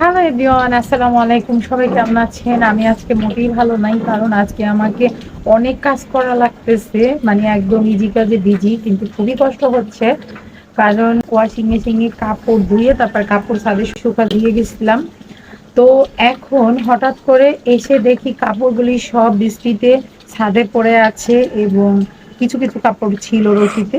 Hello everyone আসসালামু আলাইকুম সবাই কেমন আছেন? আমি আজকে মোটেই ভালো নাই, কারণ আজকে আমাকে অনেক কাজ করা লাগতেছে। মানে একদম ইজি কাজে বিজি কিন্তু খুবই কষ্ট হচ্ছে। কারণ ওয়াশিং মেশিনে কাপড় ধুয়ে, তারপর কাপড় সাদে শুকা দিয়ে গেছিলাম। তো এখন হঠাৎ করে এসে দেখি কাপড়গুলি সব বৃষ্টিতে ছাদে পড়ে আছে এবং কিছু কিছু কাপড় ছিল রশিতে।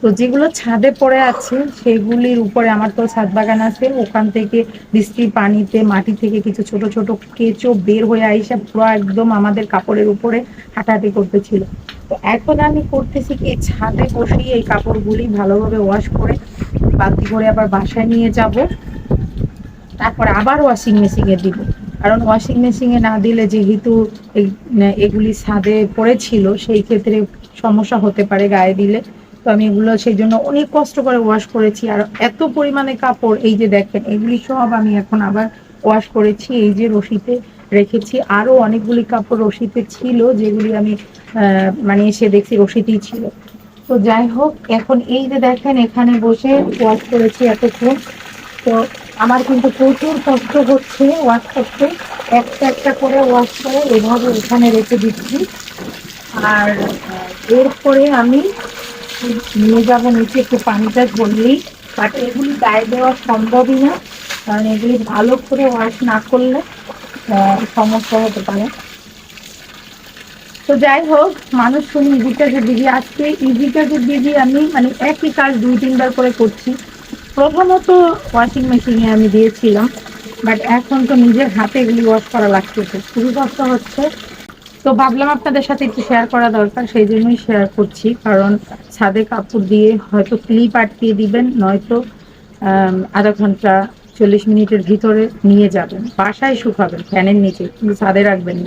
তো যেগুলো ছাদে পড়ে আছে, সেগুলির উপরে আমার তো ছাদ বাগান আছে। ওখান থেকে বৃষ্টির পানিতে, মাটি থেকে কিছু ছোট ছোট কেঁচো বের হয়ে আইসা পুরো একদম আমাদের কাপড়ের উপরে হাঁটাহাঁটি করতেছিল। তো এখন আমি করতেছি কি, ছাদে বসিয়ে এই কাপড়গুলি ভালোভাবে ওয়াশ করে, বালতি করে আবার বাসায় নিয়ে যাব। তারপর আবার ওয়াশিং মেশিনে দিব। কারণ ওয়াশিং মেশিনে না দিলে যেহেতু এগুলি ছাদে পড়েছিল, সেই ক্ষেত্রে সমস্যা হতে পারে গায়ে দিলে। তো আমি এগুলো সেই জন্য অনেক কষ্ট করে ওয়াশ করেছি। আর এত পরিমাণে কাপড়, এই যে দেখেন, এগুলি সব আমি এখন আবার ওয়াশ করেছি, এই যে রশিতে রেখেছি। আরও অনেকগুলি কাপড় রশিতে ছিল, যেগুলি আমি মানে এসে দেখছি রশিতেই ছিল। তো যাই হোক, এখন এই যে দেখেন, এখানে বসে ওয়াশ করেছি এতক্ষণ। তো আমার কিন্তু প্রচুর কষ্ট হচ্ছে ওয়াশ করতে। একটা একটা করে ওয়াশ করে এভাবে এখানে রেখে দিচ্ছি। আর এরপরে আমি নিয়ে যাব, নিচে একটু পানিটা ঝরলেই বাট এগুলি গায়ে দেওয়া সম্ভবই না, কারণ এগুলি ভালো করে ওয়াশ না করলে সমস্যা হতে পারে। তো যাই হোক, মানুষ শুনি ইজি কাজের দিদি আজকে ইজি কাজের দিদি আমি মানে একই কাজ দুই, তিনবার করে করছি। প্রথমত ওয়াশিং মেশিনে আমি দিয়েছিলাম বাট এখন তো নিজের হাতে এগুলি ওয়াশ করা লাগতেছে। খুবই কষ্ট হচ্ছে তো ভাবলাম আপনাদের সাথে একটু শেয়ার করা দরকার, সেই জন্যই শেয়ার করছি। কারণ ছাদে কাপড় দিয়ে হয়তো ক্লিপ আটকিয়ে দিবেন, নয়তো আধা ঘণ্টা চল্লিশ মিনিটের ভিতরে নিয়ে যাবেন। বাসায় শুকাবেন, ফ্যানের নিচে, কিন্তু ছাদে রাখবেন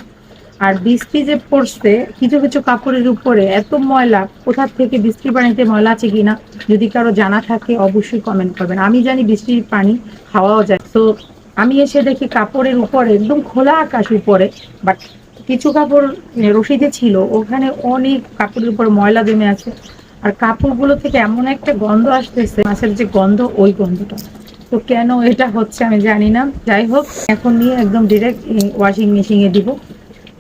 আর বৃষ্টি যে পড়ছে, কিছু কিছু কাপড়ের উপরে এত ময়লা, কোথা থেকে বৃষ্টির পানিতে ময়লা আছে কিনা, যদি কারও জানা থাকে, অবশ্যই কমেন্ট করবেন। আমি জানি বৃষ্টির পানি খাওয়াও যায়। তো আমি এসে দেখি কাপড়ের উপরে, একদম খোলা আকাশ উপরে বাট কিছু কাপড় রশিদে ছিল, ওখানে অনেক কাপড়ের উপর ময়লা জমে আছে। আর কাপড়গুলো থেকে এমন একটা গন্ধ আসতেছে, মাছের যে গন্ধ, ওই গন্ধটা। তো কেন এটা হচ্ছে আমি জানি না। যাই হোক, এখন নিয়ে একদম ডিরেক্ট ওয়াশিং মেশিনে দিব।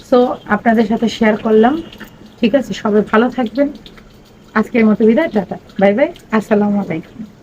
সো আপনাদের সাথে শেয়ার করলাম। ঠিক আছে? সবাই ভালো থাকবেন। আজকের মতো বিদায়, টাটা। Bye bye. আসসালামু আলাইকুম।